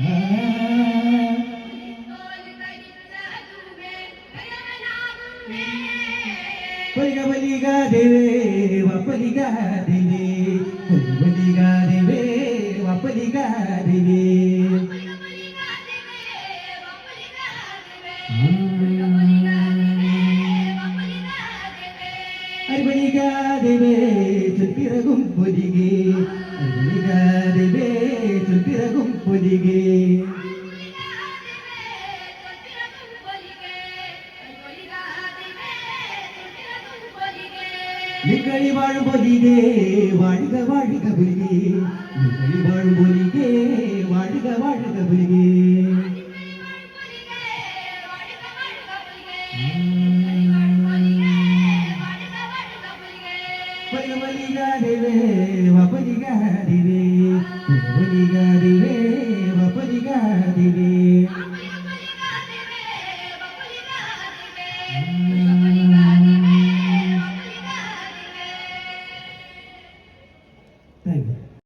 Hari bani ka deve, chupi ragum bodi ge. நிக்கழி வாழும் பொலிகே வாழ்க வாழ்க புலிகே நிக்கழி வாழும் பொலிகே வாழ்க வாழ்க புலிகே பலிக பலிகா தேவே வப்பலிகா Amen.